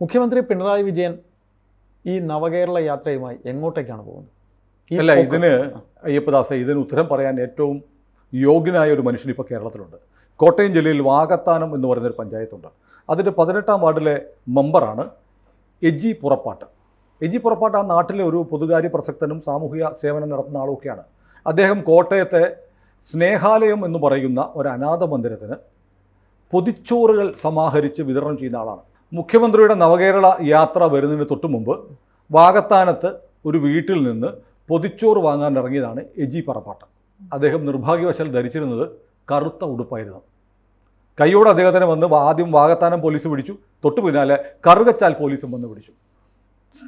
മുഖ്യമന്ത്രി പിണറായി വിജയൻ ഈ നവകേരള യാത്രയുമായി എങ്ങോട്ടേക്കാണ് പോകുന്നത്? അല്ല. ഇതിന് അയ്യപ്പദാസ ഇതിന് ഉത്തരം പറയാൻ ഏറ്റവും യോഗ്യനായ ഒരു മനുഷ്യൻ ഇപ്പോൾ കേരളത്തിലുണ്ട്. കോട്ടയം ജില്ലയിൽ വാകത്താനം എന്ന് പറയുന്നൊരു പഞ്ചായത്തുണ്ട്. അതിന്റെ പതിനെട്ടാം വാർഡിലെ മെമ്പറാണ് എജി പുറപ്പാട്ട്. എജി പുറപ്പാട്ട് ആ നാട്ടിലെ ഒരു പൊതുകാര്യ പ്രസക്തനും സാമൂഹിക സേവനം നടത്തുന്ന ആളുമൊക്കെയാണ്. അദ്ദേഹം കോട്ടയത്തെ സ്നേഹാലയം എന്ന് പറയുന്ന ഒരു അനാഥ മന്ദിരത്തിന് പൊതിച്ചോറുകൾ സമാഹരിച്ച് വിതരണം ചെയ്യുന്ന ആളാണ്. മുഖ്യമന്ത്രിയുടെ നവകേരള യാത്ര വരുന്നതിന് തൊട്ടു മുമ്പ് വാകത്താനത്ത് ഒരു വീട്ടിൽ നിന്ന് പൊതിച്ചോറ് വാങ്ങാൻ ഇറങ്ങിയതാണ് എജി പറപ്പാട്ട്. അദ്ദേഹം നിർഭാഗ്യവശാൽ ധരിച്ചിരുന്നത് കറുത്ത ഉടുപ്പായിരുന്നു. കൈയോടെ അദ്ദേഹത്തിന് വന്ന് ആദ്യം വാകത്താനം പോലീസ് പിടിച്ചു. തൊട്ടു പിന്നാലെ കറുകച്ചാൽ പോലീസും വന്ന് പിടിച്ചു.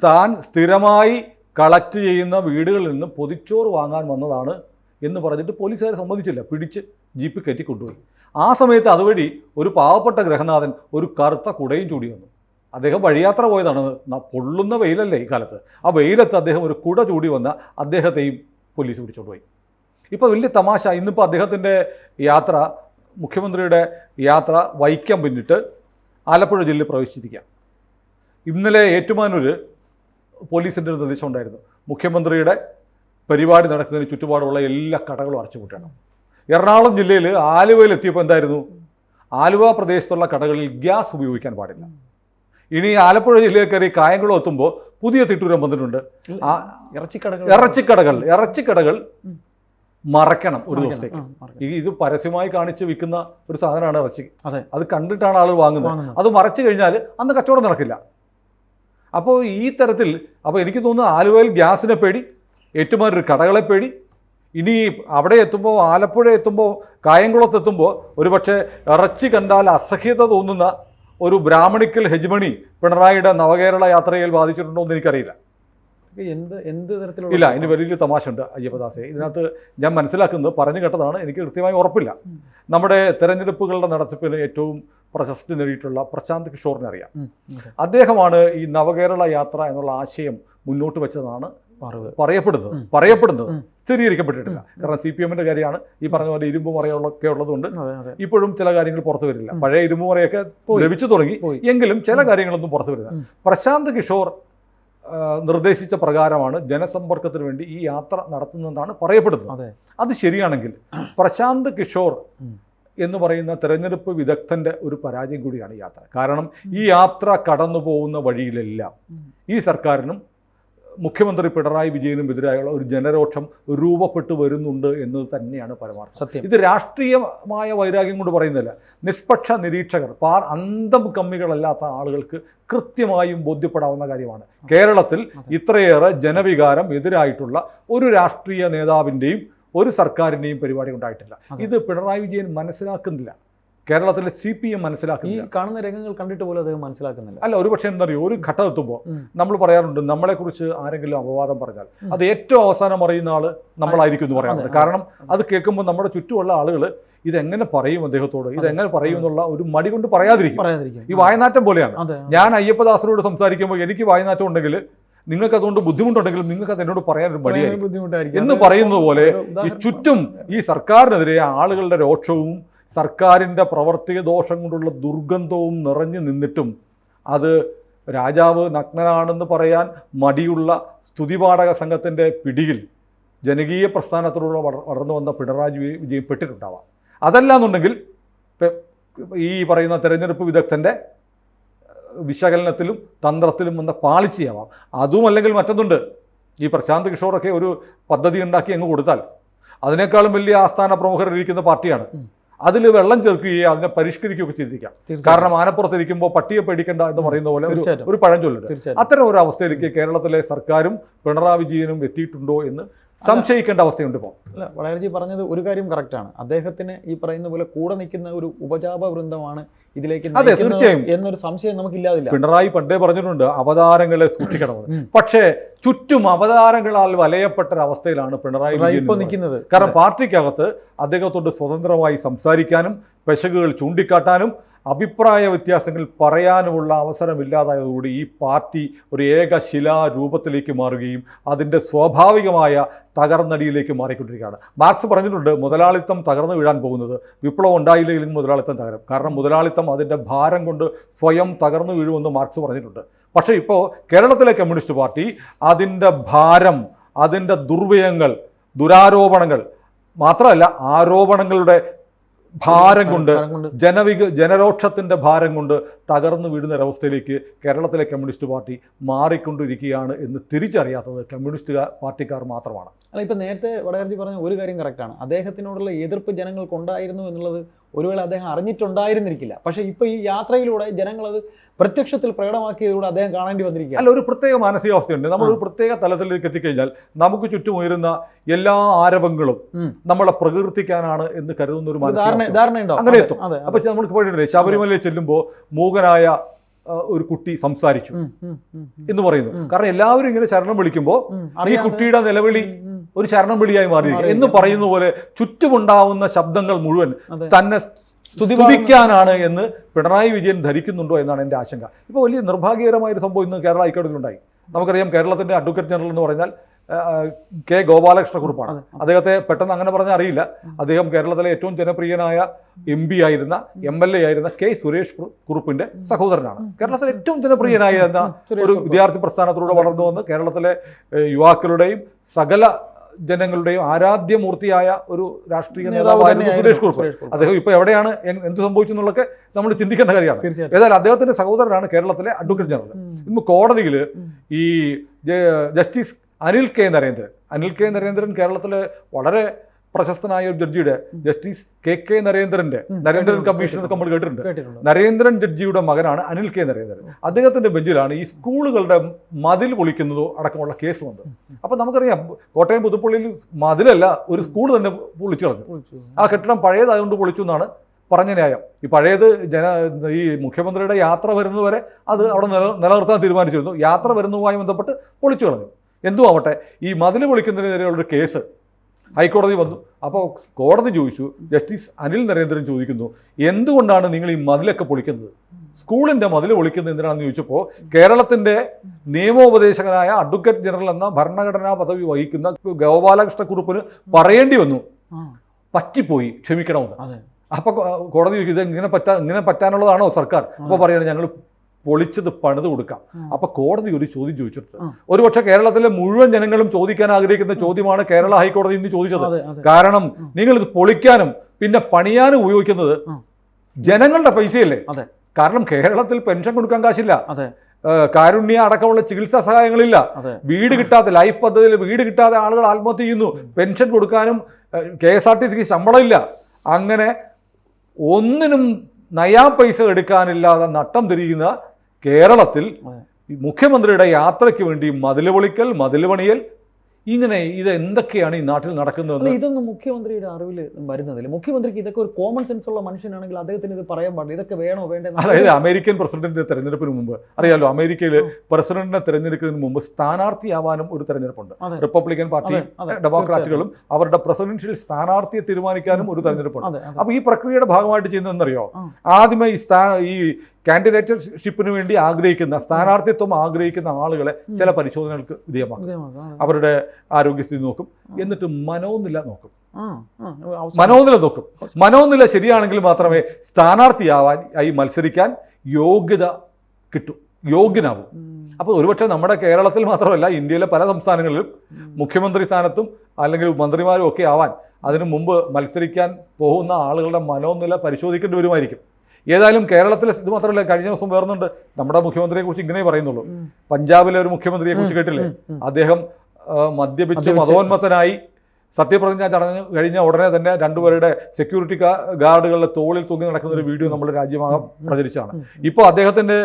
താൻ സ്ഥിരമായി കളക്ട് ചെയ്യുന്ന വീടുകളിൽ നിന്ന് പൊതിച്ചോറ് വാങ്ങാൻ വന്നതാണ് എന്ന് പറഞ്ഞിട്ട് പോലീസുകാരെ സമ്മതിച്ചില്ല. പിടിച്ച് ജീപ്പിൽ കയറ്റി കൊണ്ടുപോയി. ആ സമയത്ത് അതുവഴി ഒരു പാവപ്പെട്ട ഗ്രഹനാഥൻ ഒരു കറുത്ത കുടയും ചൂടി വന്നു. അദ്ദേഹം വഴിയാത്ര പോയതാണ്. പൊള്ളുന്ന വെയിലല്ലേ ഈ കാലത്ത്. ആ വെയിലത്ത് അദ്ദേഹം ഒരു കുട ചൂടി വന്ന അദ്ദേഹത്തെയും പോലീസ് പിടിച്ചോണ്ട് പോയി. ഇപ്പോൾ വലിയ തമാശ. ഇന്നിപ്പോൾ അദ്ദേഹത്തിന്റെ യാത്ര മുഖ്യമന്ത്രിയുടെ യാത്ര വൈക്കം പിന്നിട്ട് ആലപ്പുഴ ജില്ലയിൽ പ്രവേശിച്ചിരിക്കുക ഇന്നലെ ഏറ്റുമാനൂർ പോലീസിന്റെ നിർദ്ദേശം ഉണ്ടായിരുന്നു. മുഖ്യമന്ത്രിയുടെ പരിപാടി നടക്കുന്നതിന് ചുറ്റുപാടുള്ള എല്ലാ കടകളും അടച്ചുപൂട്ടണം. എറണാകുളം ജില്ലയിൽ ആലുവയിൽ എത്തിയപ്പോൾ എന്തായിരുന്നു? ആലുവ പ്രദേശത്തുള്ള കടകളിൽ ഗ്യാസ് ഉപയോഗിക്കാൻ പാടില്ല. ഇനി ആലപ്പുഴ ജില്ലയിൽ കയറി കായംകുളം എത്തുമ്പോൾ പുതിയ തിട്ടൂരം വന്നിട്ടുണ്ട്. ഇറച്ചിക്കടകൾ. ഇറച്ചിക്കടകൾ മറക്കണം മറയ്ക്കണം ഒരു. ദിവസത്തേക്ക്. ഈ ഇത് പരസ്യമായി കാണിച്ച് വിൽക്കുന്ന ഒരു സാധനമാണ് ഇറച്ചി. അതെ. കണ്ടിട്ടാണ് ആൾ വാങ്ങുന്നത്. വാങ്ങുന്നത്. അത് മറച്ചു കഴിഞ്ഞാൽ അന്ന് കച്ചവടം നടക്കില്ല. അപ്പോൾ ഈ തരത്തിൽ അപ്പോൾ എനിക്ക് തോന്നുന്നു ആലുവയിൽ ഗ്യാസിനെ പേടി ഏറ്റുമാനൊരു കടകളെ പേടി. ഇനി അവിടെ എത്തുമ്പോൾ ആലപ്പുഴ എത്തുമ്പോൾ കായംകുളത്ത് എത്തുമ്പോൾ ഒരുപക്ഷെ ഇറച്ചി കണ്ടാൽ അസഹ്യത തോന്നുന്ന ഒരു ബ്രാഹ്മണിക്കൽ ഹെജ്മണി പിണറായിയുടെ നവകേരള യാത്രയിൽ ബാധിച്ചിട്ടുണ്ടോ എന്ന് എനിക്കറിയില്ല. എന്ത് എന്ത് തരത്തിലുള്ള ഇല്ല ഇനി വലിയൊരു തമാശ ഉണ്ട് അയ്യപ്പദാസെ. ഇതിനകത്ത് ഞാൻ മനസ്സിലാക്കുന്നത് പറഞ്ഞു കേട്ടതാണ് എനിക്ക് കൃത്യമായി ഉറപ്പില്ല. നമ്മുടെ തെരഞ്ഞെടുപ്പുകളുടെ നടത്തിപ്പിന് ഏറ്റവും പ്രശസ്തി നേടിയിട്ടുള്ള പ്രശാന്ത് കിഷോറിനെ അറിയാം. അദ്ദേഹമാണ് ഈ നവകേരള യാത്ര എന്നുള്ള ആശയം മുന്നോട്ട് വെച്ചതാണ്. പറയപ്പെടുന്നത്. പറയപ്പെടുന്നത് സ്ഥിരീകരിക്കപ്പെട്ടിട്ടില്ല. കാരണം സി പി എമ്മിന്റെ കാര്യമാണ് ഈ പറഞ്ഞ പോലെ ഇരുമ്പ് മറയൊക്കെ ഉള്ളതുകൊണ്ട് ഇപ്പോഴും ചില കാര്യങ്ങൾ പുറത്തു വരില്ല. പഴയ ഇരുമ്പ് മറയൊക്കെ. ലഭിച്ചു തുടങ്ങി. എങ്കിലും ചില. കാര്യങ്ങളൊന്നും പുറത്തു വരില്ല. പ്രശാന്ത് കിഷോർ നിർദ്ദേശിച്ച പ്രകാരമാണ് ജനസമ്പർക്കത്തിന് വേണ്ടി ഈ യാത്ര നടത്തുന്നതെന്നാണ് പറയപ്പെടുന്നത്. അതെ. അത് ശരിയാണെങ്കിൽ പ്രശാന്ത് കിഷോർ എന്ന് പറയുന്ന തെരഞ്ഞെടുപ്പ് വിദഗ്ധന്റെ ഒരു പരാജയം കൂടിയാണ് യാത്ര. കാരണം ഈ യാത്ര കടന്നു പോകുന്ന വഴിയിലെല്ലാം ഈ സർക്കാരിനും മുഖ്യമന്ത്രി പിണറായി വിജയനും എതിരായുള്ള ഒരു ജനരോക്ഷം രൂപപ്പെട്ടു വരുന്നുണ്ട് എന്നത് തന്നെയാണ് പരമാർത്ഥം. സത്യം. ഇത് രാഷ്ട്രീയമായ വൈരാഗ്യം കൊണ്ട് പറയുന്നില്ല നിഷ്പക്ഷ നിരീക്ഷകർ പാർ അന്തം കമ്മികളല്ലാത്ത ആളുകൾക്ക് കൃത്യമായും ബോധ്യപ്പെടാവുന്ന കാര്യമാണ്. കേരളത്തിൽ ഇത്രയേറെ ജനവികാരം എതിരായിട്ടുള്ള ഒരു രാഷ്ട്രീയ നേതാവിന്റെയും ഒരു സർക്കാരിന്റെയും പരിപാടി ഉണ്ടായിട്ടില്ല. ഇത് പിണറായി വിജയൻ മനസ്സിലാക്കുന്നില്ല. കേരളത്തിലെ സി പി എം ഈ മനസ്സിലാക്കുന്നില്ല കാണുന്ന രംഗങ്ങൾ കണ്ടിട്ട് പോലും അദ്ദേഹം മനസ്സിലാക്കുന്നില്ല. അല്ല ഒരു പക്ഷേ എന്താ പറയുക ഒരു ഘട്ടം എത്തുമ്പോൾ നമ്മൾ പറയാറുണ്ട് നമ്മളെക്കുറിച്ച് ആരെങ്കിലും അപവാദം പറഞ്ഞാൽ അത് ഏറ്റവും അവസാനം അറിയുന്ന ആൾ നമ്മളായിരിക്കും എന്ന് പറയാറുണ്ട്. കാരണം അത് കേൾക്കുമ്പോൾ നമ്മുടെ ചുറ്റുമുള്ള ആളുകൾ ഇതെങ്ങനെ പറയും അദ്ദേഹത്തോട്? ഇതെങ്ങനെ പറയും എന്നുള്ള ഒരു മടി കൊണ്ട് പറയാതിരിക്കും. ഈ വായനാറ്റം പോലെയാണ്. ഞാൻ അയ്യപ്പദാസനോട് സംസാരിക്കുമ്പോൾ എനിക്ക് വായനാറ്റം ഉണ്ടെങ്കിൽ നിങ്ങൾക്ക് അതുകൊണ്ട് ബുദ്ധിമുട്ടുണ്ടെങ്കിലും നിങ്ങൾക്ക് അത് എന്നോട് പറയാൻ ഒരു മടിയായിരിക്കും എന്ന് പറയുന്നത് പോലെ ഈ ചുറ്റും ഈ സർക്കാരിനെതിരെ ആളുകളുടെ രോക്ഷവും സർക്കാരിന്റെ പ്രവർത്തിക ദോഷം കൊണ്ടുള്ള ദുർഗന്ധവും നിറഞ്ഞു നിന്നിട്ടും അത് രാജാവ് നഗ്നനാണെന്ന് പറയാൻ മടിയുള്ള സ്തുതിപാഠക സംഘത്തിന്റെ പിടിയിൽ ജനകീയ പ്രസ്ഥാനത്തിലൂടെ വളർന്നു വന്ന പിണറായി വിജയം പെട്ടിട്ടുണ്ടാവാം അതല്ല എന്നുണ്ടെങ്കിൽ ഈ പറയുന്ന തെരഞ്ഞെടുപ്പ് വിദഗ്ധന്റെ വിശകലനത്തിലും തന്ത്രത്തിലും വന്ന പാളിച്ചയാവാം. അതും അല്ലെങ്കിൽ മറ്റൊന്നുണ്ട്. ഈ പ്രശാന്ത് കിഷോറൊക്കെ ഒരു പദ്ധതി ഉണ്ടാക്കി അങ്ങ് കൊടുത്താൽ അതിനേക്കാളും വലിയ ആസ്ഥാന പ്രമുഖർ ഇരിക്കുന്ന പാർട്ടിയാണ്. അതിൽ വെള്ളം ചേർക്കുകയോ അതിനെ പരിഷ്കരിക്കുകയൊക്കെ ചെയ്തിരിക്കാം. കാരണം ആനപ്പുറത്തിരിക്കുമ്പോൾ പട്ടിയെ പേടിക്കണ്ട എന്ന് പറയുന്ന പോലെ ഒരു ഒരു പഴഞ്ചൊല്ലുണ്ട്. അത്തരം ഒരു അവസ്ഥയിലേക്ക് കേരളത്തിലെ സർക്കാരും പിണറായി വിജയനും എത്തിയിട്ടുണ്ടോ എന്ന് സംശയിക്കേണ്ട അവസ്ഥയുണ്ട് ഇപ്പോൾ അല്ല വളരെജി പറഞ്ഞത് ഒരു കാര്യം കറക്റ്റാണ് അദ്ദേഹത്തിന് ഈ പറയുന്ന പോലെ കൂടെ നിൽക്കുന്ന ഒരു ഉപജാപ വൃന്ദമാണ് ഇതിലേക്ക് അതെ, തീർച്ചയായും. എന്നൊരു സംശയം നമുക്കില്ലാതില്ല. പിണറായി പണ്ടേ പറഞ്ഞിട്ടുണ്ട് അവതാരങ്ങളെ സൂക്ഷിക്കണമെന്ന്. പക്ഷേ ചുറ്റും അവതാരങ്ങളാൽ വലയപ്പെട്ട ഒരു അവസ്ഥയിലാണ് പിണറായി ഇപ്പോൾ ഇപ്പൊ നിൽക്കുന്നത്. കാരണം പാർട്ടിക്കകത്ത് അദ്ദേഹത്തോട് സ്വതന്ത്രമായി സംസാരിക്കാനും പെശകുകൾ ചൂണ്ടിക്കാട്ടാനും അഭിപ്രായ വ്യത്യാസങ്ങൾ പറയാനുമുള്ള അവസരമില്ലാതായതോടുകൂടി ഈ പാർട്ടി ഒരു ഏക ശിലാരൂപത്തിലേക്ക് മാറുകയും അതിന്റെ സ്വാഭാവികമായ തകർന്നടിയിലേക്ക് മാറിക്കൊണ്ടിരിക്കുകയാണ്. മാർക്സ് പറഞ്ഞിട്ടുണ്ട് മുതലാളിത്തം തകർന്നു വീഴാൻ പോകുന്നത് വിപ്ലവം ഉണ്ടായില്ലെങ്കിലും മുതലാളിത്തം തകരും. കാരണം മുതലാളിത്തം അതിന്റെ ഭാരം കൊണ്ട് സ്വയം തകർന്നു വീഴുമെന്ന് മാർക്സ് പറഞ്ഞിട്ടുണ്ട്. പക്ഷേ ഇപ്പോൾ കേരളത്തിലെ കമ്മ്യൂണിസ്റ്റ് പാർട്ടി അതിന്റെ ഭാരം അതിന്റെ ദുർവ്യയങ്ങൾ ദുരാരോപണങ്ങൾ മാത്രമല്ല ആരോപണങ്ങളുടെ ഭാരം കൊണ്ട് ജനവിക ജനരോക്ഷത്തിന്റെ ഭാരം കൊണ്ട് തകർന്നു വീഴുന്ന ഒരവസ്ഥയിലേക്ക് കേരളത്തിലെ കമ്മ്യൂണിസ്റ്റ് പാർട്ടി മാറിക്കൊണ്ടിരിക്കുകയാണ് എന്ന് തിരിച്ചറിയാത്തത് കമ്മ്യൂണിസ്റ്റ് പാർട്ടിക്കാർ മാത്രമാണ്. അല്ല ഇപ്പൊ നേരത്തെ വടകർജി പറഞ്ഞ ഒരു കാര്യം കറക്റ്റാണ് അദ്ദേഹത്തിനോടുള്ള എതിർപ്പ് ജനങ്ങൾക്കുണ്ടായിരുന്നു എന്നുള്ളത് ഒരുവേളെ അദ്ദേഹം അറിഞ്ഞിട്ടുണ്ടായിരുന്നിരിക്കില്ല. പക്ഷേ ഇപ്പൊ ഈ യാത്രയിലൂടെ ജനങ്ങളത് പ്രത്യക്ഷത്തിൽ പ്രകടമാക്കിയതിലൂടെ അദ്ദേഹം കാണേണ്ടി വന്നിരിക്കുക അല്ല ഒരു പ്രത്യേക മാനസികാവസ്ഥയുണ്ട്. നമ്മൾ ഒരു പ്രത്യേക തലത്തിലേക്ക് എത്തിക്കഴിഞ്ഞാൽ നമുക്ക് ചുറ്റും ഉയരുന്ന എല്ലാ ആരവങ്ങളും നമ്മളെ പ്രകീർത്തിക്കാനാണ് എന്ന് കരുതുന്ന ഒരു ധാരണയുണ്ടോ? അങ്ങനെ എത്തും. അപ്പൊ നമ്മൾക്ക് പോയിട്ടില്ലേ ശബരിമലയിൽ ചെല്ലുമ്പോൾ മൂകനായ ഒരു കുട്ടി സംസാരിച്ചു. എന്ന് പറയുന്നു. കാരണം എല്ലാവരും ഇങ്ങനെ ശരണം വിളിക്കുമ്പോൾ ഈ കുട്ടിയുടെ നിലവിളി. ഒരു ശരണം വിളിയായി മാറിയിരിക്കും. എന്ന് പറയുന്ന പോലെ ചുറ്റുമുണ്ടാവുന്ന ശബ്ദങ്ങൾ മുഴുവൻ തന്നെ സ്തുതിക്കാനാണ് എന്ന് പിണറായി വിജയൻ ധരിക്കുന്നുണ്ടോ എന്നാണ് എന്റെ ആശങ്ക. ഇപ്പോൾ വലിയ നിർഭാഗ്യകരമായ ഒരു സംഭവം ഇന്ന് കേരള ഹൈക്കോടതിയിലുണ്ടായി. നമുക്കറിയാം കേരളത്തിന്റെ അഡ്വക്കേറ്റ് ജനറൽ എന്ന് പറഞ്ഞാൽ കെ ഗോപാലകൃഷ്ണ കുറുപ്പാണ് അതെ, അതെ. അദ്ദേഹത്തെ പെട്ടെന്ന് അങ്ങനെ പറഞ്ഞാൽ അറിയില്ല. അദ്ദേഹം കേരളത്തിലെ ഏറ്റവും ജനപ്രിയനായ എം പി ആയിരുന്ന എം എൽ എ ആയിരുന്ന കെ സുരേഷ് കുറുപ്പിന്റെ കുറുപ്പിന്റെ സഹോദരനാണ്. കേരളത്തിലെ ഏറ്റവും ജനപ്രിയനായ ഒരു വിദ്യാർത്ഥി പ്രസ്ഥാനത്തിലൂടെ വളർന്നു വന്ന് കേരളത്തിലെ യുവാക്കളുടെയും സകല ജനങ്ങളുടെയും ആരാധ്യമൂർത്തിയായ ഒരു രാഷ്ട്രീയ നേതാവ് നേതാവായിരുന്നു സുരേഷ് കുറുപ്പ്. അദ്ദേഹം ഇപ്പോൾ എവിടെയാണ് എന്ത് സംഭവിച്ചു എന്നുള്ളതൊക്കെ നമ്മൾ ചിന്തിക്കേണ്ട കാര്യമാണ്. ഏതായാലും അദ്ദേഹത്തിന്റെ സഹോദരനാണ് കേരളത്തിലെ അഡ്വക്കേറ്റ് ജനറൽ. ഇന്ന് കോടതിയിൽ ഈ justice Anil K. Narendran Anil K. Narendran കേരളത്തിലെ വളരെ പ്രശസ്തനായ ഒരു ജഡ്ജിയുടെ ജസ്റ്റിസ് കെ കെ നരേന്ദ്രന്റെ നരേന്ദ്രൻ കമ്മീഷൻ എന്നൊക്കെ നമ്മൾ കേട്ടിട്ടുണ്ട്. കേട്ടിട്ടുണ്ട്. നരേന്ദ്രൻ ജഡ്ജിയുടെ മകനാണ് അനിൽ കെ നരേന്ദ്രൻ. അദ്ദേഹത്തിന്റെ ബെഞ്ചിലാണ് ഈ സ്കൂളുകളുടെ മതിൽ പൊളിക്കുന്നതോ അടക്കമുള്ള കേസ് വന്നത്. അപ്പൊ നമുക്കറിയാം കോട്ടയം പുതുപ്പള്ളിയിൽ മതിലല്ല ഒരു സ്കൂൾ തന്നെ പൊളിച്ചു കളഞ്ഞു. ആ കെട്ടിടം പഴയതായതുകൊണ്ട് പൊളിച്ചു എന്നാണ് പറഞ്ഞ ന്യായം. ഈ പഴയത് ജന ഈ മുഖ്യമന്ത്രിയുടെ യാത്ര വരുന്നതുവരെ അത് അവിടെ നില നിലനിർത്താൻ തീരുമാനിച്ചിരുന്നു. യാത്ര വരുന്നതുമായി ബന്ധപ്പെട്ട് പൊളിച്ചു കളഞ്ഞു. എന്തുമാവട്ടെ ഈ മതിൽ പൊളിക്കുന്നതിനെതിരെയുള്ളൊരു കേസ് ഹൈക്കോടതി വന്നു. അപ്പോൾ കോടതി ചോദിച്ചു ജസ്റ്റിസ് അനിൽ നരേന്ദ്രൻ ചോദിക്കുന്നു എന്തുകൊണ്ടാണ് നിങ്ങൾ ഈ മതിലൊക്കെ പൊളിക്കുന്നത്? സ്കൂളിന്റെ മതിൽ പൊളിക്കുന്നത് എന്തിനാണെന്ന് ചോദിച്ചപ്പോൾ കേരളത്തിന്റെ നിയമോപദേശകനായ അഡ്വക്കേറ്റ് ജനറൽ എന്ന ഭരണഘടനാ പദവി വഹിക്കുന്ന ഗോപാലകൃഷ്ണ കുറുപ്പിന് പറയേണ്ടി വന്നു. പറ്റിപ്പോയി ക്ഷമിക്കണമെന്ന്. അതെ. അപ്പൊ കോടതി ചോദിക്കും ഇത് ഇങ്ങനെ പറ്റാ ഇങ്ങനെ പറ്റാനുള്ളതാണോ സർക്കാർ? അപ്പൊ പറയുകയാണ് ഞങ്ങൾ പൊളിച്ചത് പണിത് കൊടുക്കാം. അപ്പൊ കോടതി ഒരു ചോദ്യം ചോദിച്ചിട്ടുണ്ട്. ഒരുപക്ഷെ കേരളത്തിലെ മുഴുവൻ ജനങ്ങളും ചോദിക്കാൻ ആഗ്രഹിക്കുന്ന ചോദ്യമാണ് കേരള ഹൈക്കോടതി ഇന്ന് ചോദിച്ചത്. കാരണം. നിങ്ങൾ ഇത് പൊളിക്കാനും പിന്നെ പണിയാനും ഉപയോഗിക്കുന്നത് ജനങ്ങളുടെ പൈസയല്ലേ? കാരണം കേരളത്തിൽ പെൻഷൻ കൊടുക്കാൻ കാശില്ല. കാരുണ്യ അടക്കമുള്ള ചികിത്സാ സഹായങ്ങളില്ല. വീട് കിട്ടാത്ത ലൈഫ് പദ്ധതിയിൽ വീട് കിട്ടാതെ ആളുകൾ ആത്മഹത്യ ചെയ്യുന്നു. പെൻഷൻ കൊടുക്കാനും കെ എസ് ആർ ടി സിക്ക് ശമ്പളമില്ല. അങ്ങനെ ഒന്നിനും നയാ പൈസ എടുക്കാനില്ലാതെ നട്ടം തിരിയുന്ന കേരളത്തിൽ ഈ മുഖ്യമന്ത്രിയുടെ യാത്രയ്ക്ക് വേണ്ടി മതിൽ പൊളിക്കൽ മതിൽ പണിയൽ ഇങ്ങനെ ഇത് എന്തൊക്കെയാണ് ഈ നാട്ടിൽ നടക്കുന്നത് ഇതൊന്നും മുഖ്യമന്ത്രിയുടെ അറിവിൽ വരുന്നതില്ല. മുഖ്യമന്ത്രിക്ക് ഇതൊക്കെ ഒരു കോമൺ സെൻസ് ഉള്ള മനുഷ്യനാണെങ്കിൽ അദ്ദേഹത്തിന് ഇത് പറയാൻ പാടില്ല. ഇതൊക്കെ വേണോ വേണ്ടേ അതായത് അമേരിക്കൻ പ്രസിഡന്റിന്റെ തെരഞ്ഞെടുപ്പിന് മുമ്പ്. അറിയാലോ അമേരിക്കയിൽ പ്രസിഡന്റിനെ തെരഞ്ഞെടുക്കുന്നതിന് മുമ്പ് സ്ഥാനാർത്ഥിയാവാനും ഒരു തെരഞ്ഞെടുപ്പുണ്ട്. റിപ്പബ്ലിക്കൻ പാർട്ടി ഡെമോക്രാറ്റുകളും അവരുടെ പ്രസിഡൻഷ്യൽ സ്ഥാനാർത്ഥിയെ തീരുമാനിക്കാനും ഒരു തെരഞ്ഞെടുപ്പുണ്ട്. അപ്പൊ ഈ പ്രക്രിയയുടെ ഭാഗമായിട്ട് ചെയ്യുന്നതെന്നറിയോ. ആദ്യമേ ഈ സ്ഥാ ഈ കാൻഡിഡേറ്റർഷിപ്പിന് വേണ്ടി ആഗ്രഹിക്കുന്ന സ്ഥാനാർത്ഥിത്വം ആഗ്രഹിക്കുന്ന ആളുകളെ ചില പരിശോധനകൾക്ക് വിധേയമാക്കും. അവരുടെ ആരോഗ്യസ്ഥിതി നോക്കും എന്നിട്ട് മനോനില നോക്കും. മനോനില നോക്കും. മനോനില ശരിയാണെങ്കിൽ മാത്രമേ സ്ഥാനാർത്ഥിയാവാൻ ആയി മത്സരിക്കാൻ യോഗ്യത കിട്ടൂ യോഗ്യനാവും. അപ്പോൾ ഒരുപക്ഷെ നമ്മുടെ കേരളത്തിൽ മാത്രമല്ല ഇന്ത്യയിലെ പല സംസ്ഥാനങ്ങളിലും മുഖ്യമന്ത്രി സ്ഥാനത്തും അല്ലെങ്കിൽ മന്ത്രിമാരും ഒക്കെ ആവാൻ അതിനു മുമ്പ് മത്സരിക്കാൻ പോകുന്ന ആളുകളുടെ മനോനില പരിശോധിക്കേണ്ടി വരുമായിരിക്കും. ഏതായാലും കേരളത്തിൽ ഇത് മാത്രമല്ല കഴിഞ്ഞ ദിവസം വേർന്നുണ്ട് നമ്മുടെ മുഖ്യമന്ത്രിയെ കുറിച്ച് ഇങ്ങനെ പറയുന്നുള്ളൂ. പഞ്ചാബിലെ ഒരു മുഖ്യമന്ത്രിയെ കുറിച്ച് കേട്ടില്ലേ. അദ്ദേഹം മദ്യപിച്ച്. മതോന്മത്തനായി സത്യപ്രതിജ്ഞ ചടങ്ങ് കഴിഞ്ഞ ഉടനെ തന്നെ രണ്ടുപേരുടെ സെക്യൂരിറ്റി ഗാർഡുകളുടെ തോളിൽ തൂങ്ങി നടക്കുന്ന ഒരു വീഡിയോ നമ്മുടെ രാജ്യമാകെ പ്രചരിച്ചാണ്. ഇപ്പോൾ അദ്ദേഹത്തിന്റെ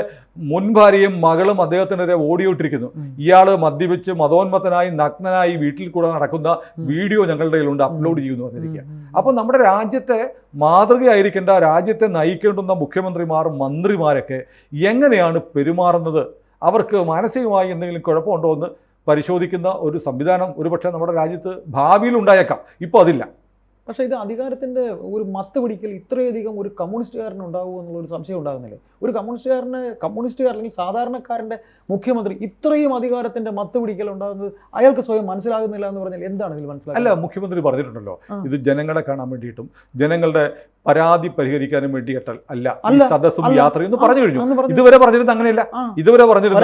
മുൻ ഭാര്യയും മകളും അദ്ദേഹത്തിനെതിരെ ഓടിയോട്ടിരിക്കുന്നു. ഇയാൾ മദ്യപിച്ച് മതോന്മത്തനായി നഗ്നനായി വീട്ടിൽ കൂടെ നടക്കുന്ന വീഡിയോ ഞങ്ങളുടെ കയ്യിലുണ്ട് അപ്ലോഡ് ചെയ്യുന്നു ഉം. അപ്പോൾ നമ്മുടെ രാജ്യത്തെ മാതൃകയായിരിക്കേണ്ട രാജ്യത്തെ നയിക്കേണ്ടുന്ന മുഖ്യമന്ത്രിമാർ മന്ത്രിമാരൊക്കെ എങ്ങനെയാണ് പെരുമാറുന്നത്? അവർക്ക് മാനസികമായി എന്തെങ്കിലും കുഴപ്പമുണ്ടോ എന്ന് പരിശോധിക്കുന്ന ഒരു സംവിധാനം ഒരുപക്ഷെ നമ്മുടെ രാജ്യത്ത് ഭാവിയിൽ ഉണ്ടായേക്കാം ഇപ്പോൾ അതില്ല. പക്ഷേ ഇത് അധികാരത്തിന്റെ ഒരു മത്ത് പിടിക്കൽ ഇത്രയധികം ഒരു കമ്മ്യൂണിസ്റ്റുകാരന് ഉണ്ടാവുമോ എന്നുള്ള ഒരു സംശയം ഉണ്ടാകുന്നില്ലേ? ഒരു കമ്മ്യൂണിസ്റ്റുകാരന് കമ്മ്യൂണിസ്റ്റുകാർ അല്ലെങ്കിൽ സാധാരണക്കാരന്റെ മുഖ്യമന്ത്രി ഇത്രയും അധികാരത്തിന്റെ മത്ത് പിടിക്കൽ ഉണ്ടാകുന്നത് അയാൾക്ക് സ്വയം മനസ്സിലാകുന്നില്ല എന്ന് പറഞ്ഞാൽ എന്താണ് ഇതിൽ അല്ല മുഖ്യമന്ത്രി പറഞ്ഞിട്ടുണ്ടല്ലോ ഇത് ജനങ്ങളെ കാണാൻ വേണ്ടിയിട്ടും ജനങ്ങളുടെ പരാതി പരിഹരിക്കാനും വേണ്ടി അല്ല ഈ അല്ല, സദസ്സും യാത്ര യാത്രയും എന്ന് പറഞ്ഞു കഴിഞ്ഞു. ഇതുവരെ പറഞ്ഞിരുന്നത് അങ്ങനെയല്ല. ഇതുവരെ പറഞ്ഞിരുന്നത്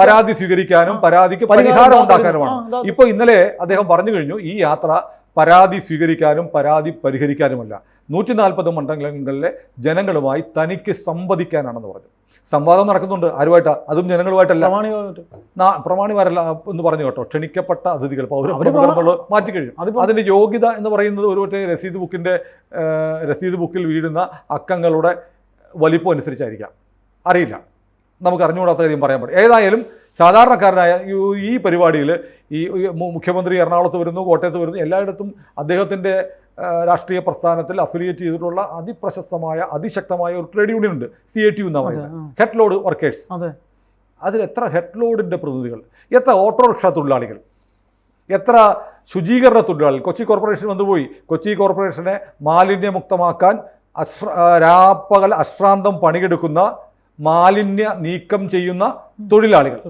പരാതി സ്വീകരിക്കാനും പരാതിക്ക് പരിഹാരം ഉണ്ടാക്കാനുമാണ്. ഇപ്പൊ ഇന്നലെ അദ്ദേഹം പറഞ്ഞു കഴിഞ്ഞു ഈ യാത്ര പരാതി സ്വീകരിക്കാനും പരാതി പരിഹരിക്കാനുമല്ല. നൂറ്റി നാൽപ്പത് മണ്ഡലങ്ങളിലെ ജനങ്ങളുമായി തനിക്ക് സംവദിക്കാനാണെന്ന് പറഞ്ഞു. സംവാദം നടക്കുന്നുണ്ട് ആരുമായിട്ടാ? അതും ജനങ്ങളുമായിട്ടല്ല. പ്രമാണിമാരല്ല എന്ന് പറഞ്ഞു കേട്ടോ. ക്ഷണിക്കപ്പെട്ട അതിഥികൾ മാറ്റി കഴിഞ്ഞു അതിന്റെ യോഗ്യത എന്ന് പറയുന്നത് ഒരു മറ്റേ രസീത് ബുക്കിന്റെ രസീത് ബുക്കിൽ വീഴുന്ന അക്കങ്ങളുടെ വലിപ്പം അനുസരിച്ചായിരിക്കാം. അറിയില്ല. നമുക്ക് അറിഞ്ഞുകൂടാത്ത കാര്യം പറയാൻ പറ്റും. ഏതായാലും സാധാരണക്കാരനായ ഈ- പരിപാടിയിൽ ഈ മുഖ്യമന്ത്രി എറണാകുളത്ത് വരുന്നു കോട്ടയത്ത് വരുന്നു എല്ലായിടത്തും അദ്ദേഹത്തിന്റെ രാഷ്ട്രീയ പ്രസ്ഥാനത്തിൽ അഫിലിയേറ്റ് ചെയ്തിട്ടുള്ള അതിപ്രശസ്തമായ അതിശക്തമായ ഒരു ട്രേഡ് യൂണിയൻ ഉണ്ട്. സി എ ടി യു എന്നാണ് പറയുന്നത്. ഹെഡ് ലോഡ് വർക്കേഴ്സ് അതെ. അതിൽ എത്ര ഹെഡ് ലോഡിന്റെ പ്രതിനിധികൾ? എത്ര ഓട്ടോറിക്ഷ തൊഴിലാളികൾ? എത്ര ശുചീകരണ തൊഴിലാളികൾ? കൊച്ചി കോർപ്പറേഷൻ വന്നുപോയി കൊച്ചി കോർപ്പറേഷനെ മാലിന്യമുക്തമാക്കാൻ അശ്ര രാപ്പകൽ അശ്രാന്തം പണിയെടുക്കുന്ന മാലിന്യ നീക്കം ചെയ്യുന്ന തൊഴിലാളികൾ.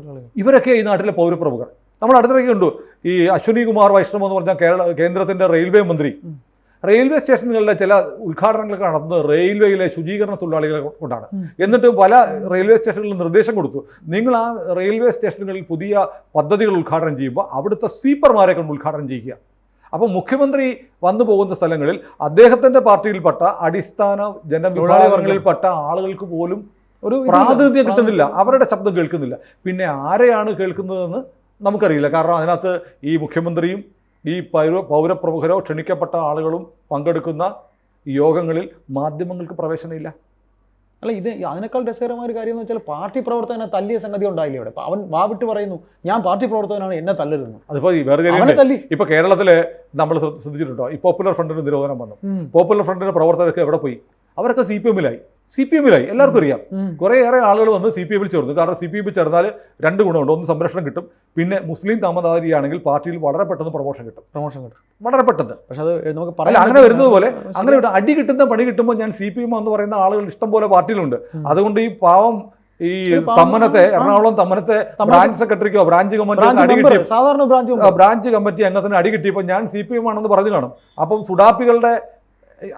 ഇവരൊക്കെ ഈ നാട്ടിലെ പൗരപ്രമുഖർ. നമ്മൾ അടുത്തിടയ്ക്ക് കണ്ടു ഈ അശ്വനി കുമാർ വൈഷ്ണവ് എന്ന് പറഞ്ഞ കേരള കേന്ദ്രത്തിന്റെ റെയിൽവേ മന്ത്രി. റെയിൽവേ സ്റ്റേഷനുകളിലെ ചില ഉദ്ഘാടനങ്ങളൊക്കെ നടത്തുന്നത് റെയിൽവേയിലെ ശുചീകരണ തൊഴിലാളികളെ കൊണ്ടാണ്. എന്നിട്ട് പല റെയിൽവേ സ്റ്റേഷനുകളിൽ നിർദ്ദേശം കൊടുത്തു നിങ്ങൾ ആ റെയിൽവേ സ്റ്റേഷനുകളിൽ പുതിയ പദ്ധതികൾ ഉദ്ഘാടനം ചെയ്യുമ്പോൾ അവിടുത്തെ സ്വീപ്പർമാരെ കൊണ്ട് ഉദ്ഘാടനം ചെയ്യുക. അപ്പോൾ മുഖ്യമന്ത്രി വന്നു പോകുന്ന സ്ഥലങ്ങളിൽ അദ്ദേഹത്തിന്റെ പാർട്ടിയിൽപ്പെട്ട അടിസ്ഥാന ജനവിഭാഗങ്ങളിൽപ്പെട്ട ആളുകൾക്ക് പോലും ഒരു. പ്രാതിനിധ്യം കിട്ടുന്നില്ല. അവരുടെ ശബ്ദം കേൾക്കുന്നില്ല. പിന്നെ ആരെയാണ് കേൾക്കുന്നതെന്ന് നമുക്കറിയില്ല. കാരണം അതിനകത്ത് ഈ മുഖ്യമന്ത്രിയും ഈ പൗര പൗരപ്രമുഖരോ ക്ഷണിക്കപ്പെട്ട ആളുകളും പങ്കെടുക്കുന്ന യോഗങ്ങളിൽ മാധ്യമങ്ങൾക്ക് പ്രവേശനമില്ല. അല്ല ഇത് അതിനേക്കാൾ രസകരമായ ഒരു കാര്യം എന്ന് വെച്ചാൽ പാർട്ടി പ്രവർത്തകനെ തല്ലിയ സംഗതി ഉണ്ടായില്ല ഇവിടെ? അവൻ വാവിട്ട് പറയുന്നു ഞാൻ പാർട്ടി പ്രവർത്തകനാണ് എന്നെ തല്ലരുന്നു അതിപ്പോ വേറെ തല്ലി. ഇപ്പൊ കേരളത്തിൽ നമ്മൾ ശ്രദ്ധിച്ചിട്ടുണ്ടോ? ഈ പോപ്പുലർ ഫ്രണ്ടിന് നിരോധനം വന്നു. പോപ്പുലർ ഫ്രണ്ടിന്റെ പ്രവർത്തകരൊക്കെ എവിടെ പോയി? അവരൊക്കെ സി പി എമ്മിലായി. സി പി എമ്മിലായി. എല്ലാവർക്കും അറിയാം. കുറേയേറെ ആളുകൾ വന്ന് സി പി എമ്മിൽ ചേർന്നു. കാരണം സി പി എമ്മിൽ ചേർന്നാൽ രണ്ട് ഗുണമുണ്ട്. ഒന്ന് സംരക്ഷണം കിട്ടും. പിന്നെ മുസ്ലിം താമതാരിയാണെങ്കിൽ പാർട്ടിയിൽ വളരെ പെട്ടെന്ന് പ്രൊമോഷൻ കിട്ടും. പ്രൊമോഷൻ കിട്ടും. വളരെ പെട്ടെന്ന്. പക്ഷെ അത് നമുക്ക് പറയാം അങ്ങനെ. വരുന്നത് പോലെ അങ്ങനെ അടി കിട്ടുന്ന പണി കിട്ടുമ്പോൾ ഞാൻ സി പി എം എന്ന് പറയുന്ന ആളുകൾ ഇഷ്ടം പോലെ പാർട്ടിയിലുണ്ട്. അതുകൊണ്ട് ഈ പാവം ഈ തമ്മനത്തെ എറണാകുളം തമ്മനത്തെ ബ്രാഞ്ച് സെക്രട്ടറിക്കോ ബ്രാഞ്ച് കമ്മിറ്റിക്കോ ബ്രാഞ്ച് അടി കിട്ടി സാധാരണ ബ്രാഞ്ച് ബ്രാഞ്ച് കമ്മിറ്റി അംഗത്തിന് അടി കിട്ടിയപ്പോൾ ഞാൻ സി പി എം ആണെന്ന് പറഞ്ഞു കാണും. അപ്പം സുഡാപ്പികളുടെ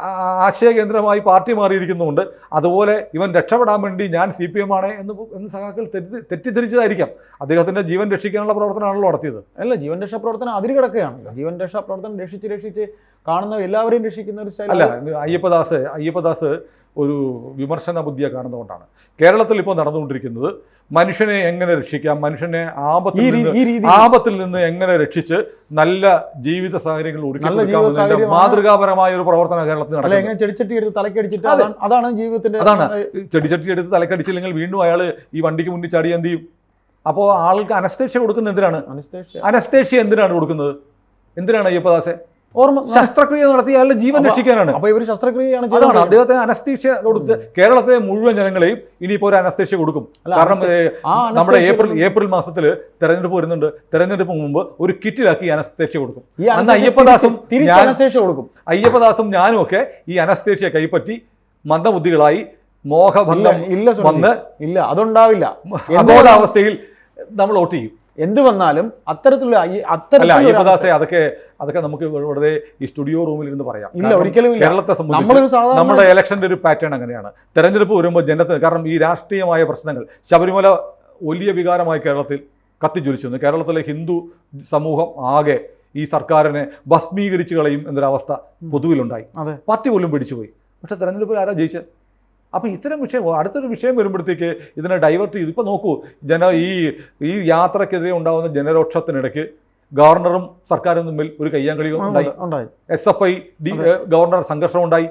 ആ, ആശയ കേന്ദ്രമായി പാർട്ടി മാറിയിരിക്കുന്നുണ്ട് അതുപോലെ ഇവൻ രക്ഷപ്പെടാൻ വേണ്ടി ഞാൻ സി പി എം ആണ് എന്ന് എന്ന് സഖാക്കൾ തെറ്റി തെറ്റിദ്ധരിച്ചതായിരിക്കാം. അദ്ദേഹത്തിന്റെ ജീവൻ രക്ഷിക്കാനുള്ള പ്രവർത്തനമാണല്ലോ നടത്തിയത്. അല്ല ജീവൻ രക്ഷാ പ്രവർത്തനം കിടക്കുകയാണല്ലോ. ജീവൻ രക്ഷാ പ്രവർത്തനം രക്ഷിച്ച് രക്ഷിച്ച് കാണുന്ന എല്ലാവരെയും രക്ഷിക്കുന്ന ഒരു സ്റ്റൈൽ അല്ല അയ്യപ്പദാസ് അയ്യപ്പദാസ് ഒരു വിമർശന ബുദ്ധിയെ കാണുന്നതുകൊണ്ടാണ്. കേരളത്തിൽ ഇപ്പോൾ നടന്നുകൊണ്ടിരിക്കുന്നത് മനുഷ്യനെ എങ്ങനെ രക്ഷിക്കാം? മനുഷ്യനെ ആപത്തിൽ നിന്ന് ആപത്തിൽ നിന്ന് എങ്ങനെ രക്ഷിച്ച് നല്ല ജീവിത സാഹചര്യങ്ങൾ ഒരുക്കി. മാതൃകാപരമായ ഒരു പ്രവർത്തന കേരളത്തിൽ നടക്കുന്നത് ചെടിച്ചട്ടി എടുത്ത് തലക്കടിച്ചിട്ട് അതാണ് ജീവിതത്തിന്റെ അതാണ്. ചെടിച്ചട്ടി എടുത്ത് തലക്കടിച്ചില്ലെങ്കിൽ വീണ്ടും അയാൾ ഈ വണ്ടിക്ക് മുന്നിൽ ചാടി എന്ത് ചെയ്യും? അപ്പോൾ ആൾക്ക് അനസ്തേഷ്യ കൊടുക്കുന്നത് എന്തിനാണ്? അനസ്തേഷ്യ. അനസ്തേഷ്യ എന്തിനാണ് കൊടുക്കുന്നത്? എന്തിനാണ് അയ്യപ്പദാസെ? ഓർമ്മ ശസ്ത്രക്രിയ നടത്തി അയാളുടെ ജീവൻ രക്ഷിക്കാനാണ്. അപ്പൊ ഇവർ ശസ്ത്രക്രിയയാണ് അതാണ്. അദ്ദേഹത്തെ അനസ്തീഷ്യ കൊടുത്ത് കേരളത്തിലെ മുഴുവൻ ജനങ്ങളെയും ഇനിയിപ്പോ ഒരു അനസ്തീഷ്യ കൊടുക്കും. കാരണം നമ്മുടെ ഏപ്രിൽ. ഏപ്രിൽ മാസത്തിൽ തെരഞ്ഞെടുപ്പ് വരുന്നുണ്ട്. തെരഞ്ഞെടുപ്പ് മുമ്പ് ഒരു കിറ്റിലാക്കി അനസ്തേഷ്യ കൊടുക്കും. അന്ന് അയ്യപ്പദാസും അനസ്തേഷ്യ കൊടുക്കും. അയ്യപ്പദാസും ഞാനും ഒക്കെ ഈ അനസ്തേഷ്യ കൈപ്പറ്റി മന്ദബുദ്ധികളായി മോഹഭംഗം ഇല്ല ഇല്ല അതുണ്ടാവില്ല. അബോധാവസ്ഥയിൽ നമ്മൾ വോട്ട് ചെയ്യും. എന്ത് വന്നാലും അത്തരത്തിലുള്ള അയ്യപ്പദാസെ അതൊക്കെ അതൊക്കെ നമുക്ക് വെറുതെ ഈ സ്റ്റുഡിയോ റൂമിൽ ഇരുന്ന് പറയാം. ഇല്ല ഒരിക്കലും കേരളത്തെ സംബന്ധിച്ച് നമ്മുടെ ഇലക്ഷന്റെ ഒരു പാറ്റേൺ അങ്ങനെയാണ്. തെരഞ്ഞെടുപ്പ് വരുമ്പോൾ ജനത്തിന് കാരണം ഈ രാഷ്ട്രീയമായ പ്രശ്നങ്ങൾ. ശബരിമല വലിയ വികാരമായി കേരളത്തിൽ കത്തിജ്വലിച്ചു വന്നു കേരളത്തിലെ ഹിന്ദു സമൂഹം ആകെ ഈ സർക്കാരിനെ ഭസ്മീകരിച്ചു കളയും എന്നൊരവസ്ഥ പൊതുവിലുണ്ടായി. പാർട്ടി പോലും പിടിച്ചുപോയി. പക്ഷെ തെരഞ്ഞെടുപ്പിൽ ആരാ ജയിച്ചത്? അപ്പോൾ ഇത്തരം വിഷയം അടുത്തൊരു വിഷയം വരുമ്പോഴത്തേക്ക് ഇതിനെ ഡൈവേർട്ട് ചെയ്ത് ഇപ്പോൾ നോക്കൂ ജന ഈ ഈ യാത്രക്കെതിരെ ഉണ്ടാകുന്ന ജനരോക്ഷത്തിനിടയ്ക്ക് ഗവർണറും സർക്കാരും തമ്മിൽ ഒരു കയ്യാങ്കളി ഉണ്ടായി. S F I D governor സംഘർഷം ഉണ്ടായി.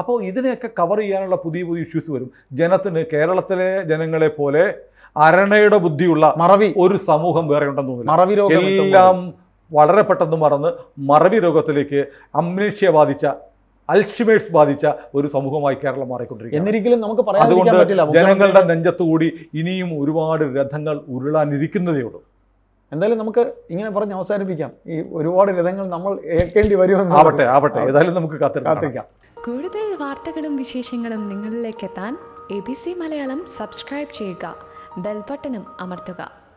അപ്പോൾ ഇതിനെയൊക്കെ കവർ ചെയ്യാനുള്ള പുതിയ പുതിയ ഇഷ്യൂസ് വരും. ജനത്തിന് കേരളത്തിലെ ജനങ്ങളെ പോലെ അരണയുടെ ബുദ്ധിയുള്ള മറവി. ഒരു സമൂഹം വേറെ ഉണ്ടെന്ന് തോന്നുന്നു മറവി എല്ലാം വളരെ പെട്ടെന്ന് മറന്ന് മറവി രോഗത്തിലേക്ക് അമ്നേഷ്യ ബാധിച്ച അൽഷിമേഴ്സ് ബാധിച്ച ഒരു സമൂഹമായി കേരളം മാറിക്കൊണ്ടിരിക്കുകയാണ്. എന്നിരിക്കലും നമുക്ക് പറയാൻ അതുകൊണ്ട് ജനങ്ങളുടെ നെഞ്ചത്തുകൂടി ഇനിയും ഒരുപാട് രഥങ്ങൾ ഉരുളാനിരിക്കുന്നതേയുള്ളൂ എന്തായാലും നമുക്ക് ഇങ്ങനെ പറഞ്ഞ് അവസാനിപ്പിക്കാം. ഈ ഒരുപാട് രഥങ്ങൾ നമ്മൾ ഏൽക്കേണ്ടി വരുമെന്ന് ആവട്ടെ ആവട്ടെ. ഏതായാലും നമുക്ക് കാത്തിരിക്കാം. കൂടുതൽ വാർത്തകളും വിശേഷങ്ങളും നിങ്ങളിലേക്ക് എത്താൻ A B C Malayalam subscribe ചെയ്യുക. ബെൽബട്ടനും അമർത്തുക.